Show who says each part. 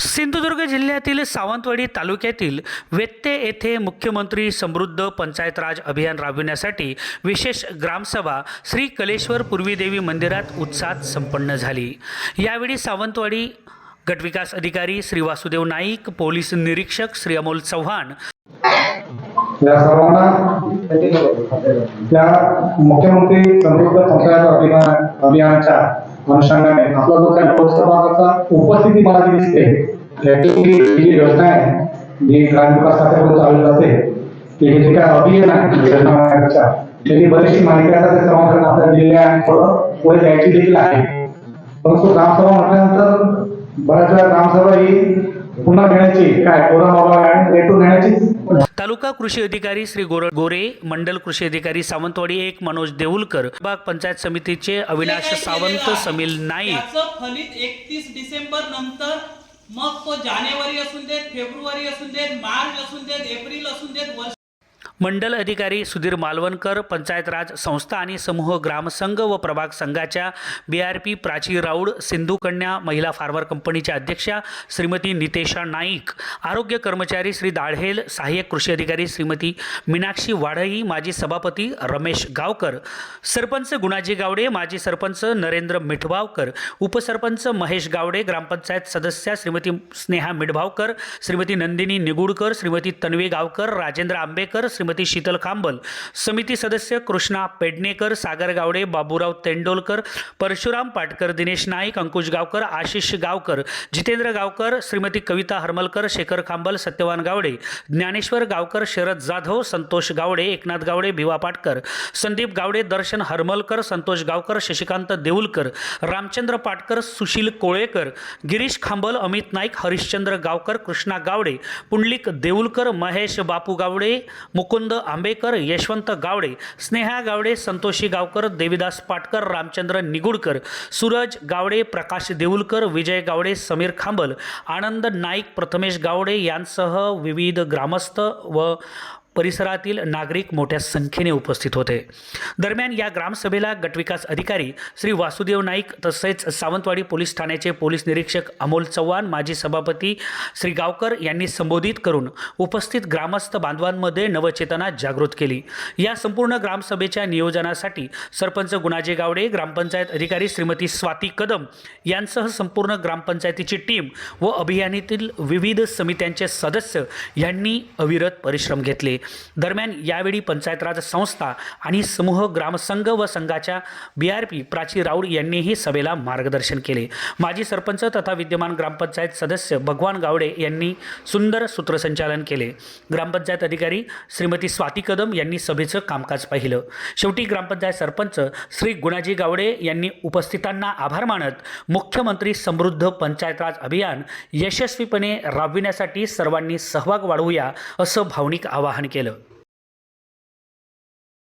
Speaker 1: सिंधुदुर्ग जिल्ह्यातील सावंतवाडी तालुक्यातील वेत्ते येथे मुख्यमंत्री समृद्ध पंचायत राज अभियान राबविण्यासाठी विशेष ग्रामसभा श्री कलेश्वर पूर्वीदेवी मंदिरात उत्साहात संपन्न झाली. यावेळी सावंतवाडी गटविकास अधिकारी श्री वासुदेव नाईक पोलीस निरीक्षक श्री अमोल चव्हाण
Speaker 2: या सर्वांना त्या मुख्यमंत्री समृद्ध पंचायत अभियान अभियानाच्या अनुषंगाने आपला जो काही लोकसभाचा उपस्थिती मला दिसते जी योजना आहे जी ग्रामविकास खात्याकडून चालू जाते हे जे काय अभियान आहे योजना बरीचशी माहिती आता दिलेल्या आहे थोडं पुढे द्यायची देखील आहे. परंतु ग्रामसभा म्हटल्यानंतर बऱ्याच वेळा ग्रामसभा ही पुन्हा घेण्याची काय कोरोना बाबा रेटून घेण्याची
Speaker 1: तालुका कृषी अधिकारी श्री गोर गोरे मंडल कृषी अधिकारी सावंतवाडी एक मनोज देऊलकर बाग पंचायत समितीचे अविनाश सावंत समील नाईक.
Speaker 3: त्याचं फलित एकतीस डिसेंबर नंतर मग तो जानेवारी असून देत फेब्रुवारी असून देत मार्च असून देत एप्रिल असून देत वर्ष
Speaker 1: मंडल अधिकारी सुधीर मालवणकर पंचायत राज संस्था आणि समूह ग्रामसंघ व प्रभाग संघाच्या B R P Prachi Raut Sindhu Kanya महिला फार्मर कंपनीच्या अध्यक्षा श्रीमती नितेशा नाईक आरोग्य कर्मचारी श्री दाढेल सहाय्यक कृषी अधिकारी श्रीमती मीनाक्षी वाढई माजी सभापती रमेश गावकर सरपंच गुणाजी गावडे माजी सरपंच नरेंद्र मिठभावकर उपसरपंच महेश गावडे ग्रामपंचायत सदस्या श्रीमती स्नेहा मिठभावकर श्रीमती नंदिनी निगुडकर श्रीमती तन्वी गावकर राजेंद्र आंबेकर श्रीमती शीतल खांबल समिती सदस्य कृष्णा पेडणेकर सागर गावडे बाबूराव तेंडोलकर परशुराम पाटकर दिनेश नाईक अंकुश गावकर आशिष गावकर जितेंद्र गावकर श्रीमती कविता हरमलकर शेखर खांबल सत्यवान गावडे ज्ञानेश्वर गावकर शरद जाधव संतोष गावडे एकनाथ गावडे भिवा पाटकर संदीप गावडे दर्शन हरमलकर संतोष गावकर शशिकांत देऊलकर रामचंद्र पाटकर सुशील कोळेकर गिरीश खांबल अमित नाईक हरिश्चंद्र गावकर कृष्णा गावडे पुंडलिक देऊलकर महेश बापू गावडे मुकुंद आंबेकर यशवंत गावडे स्नेहा गावडे संतोषी गावकर देविदास पाटकर रामचंद्र निगुडकर सूरज गावडे प्रकाश देऊलकर विजय गावडे समीर खांबल आनंद नाईक प्रथमेश गावडे यांसह विविध ग्रामस्थ व परिसरातील नागरिक मोठ्या संख्येने उपस्थित होते. दरम्यान या ग्रामसभेला गटविकास अधिकारी श्री वासुदेव नाईक तसेच सावंतवाडी पोलीस ठाण्याचे पोलीस निरीक्षक अमोल चव्हाण माजी सभापती श्री गावकर यांनी संबोधित करून उपस्थित ग्रामस्थ बांधवांमध्ये नवचेतना जागृत केली. या संपूर्ण ग्रामसभेच्या नियोजनासाठी सरपंच गुणाजी गावडे ग्रामपंचायत अधिकारी श्रीमती स्वाती कदम यांसह संपूर्ण ग्रामपंचायतीची टीम व अभियानातील विविध समित्यांचे सदस्य यांनी अविरत परिश्रम घेतले. दरम्यान यावेळी पंचायत राज संस्था आणि समूह ग्रामसंघ व संघाच्या B R P Prachi Raud यांनीही सभेला मार्गदर्शन केले. माजी सरपंच तथा विद्यमान ग्रामपंचायत सदस्य भगवान गावडे यांनी सुंदर सूत्रसंचालन केले. ग्रामपंचायत अधिकारी श्रीमती स्वाती कदम यांनी सभेचं कामकाज पाहिलं. शेवटी ग्रामपंचायत सरपंच श्री गुणाजी गावडे यांनी उपस्थितांना आभार मानत मुख्यमंत्री समृद्ध पंचायत राज अभियान यशस्वीपणे राबविण्यासाठी सर्वांनी सहभाग वाढवूया असं भावनिक आवाहन केलं. tranquilo.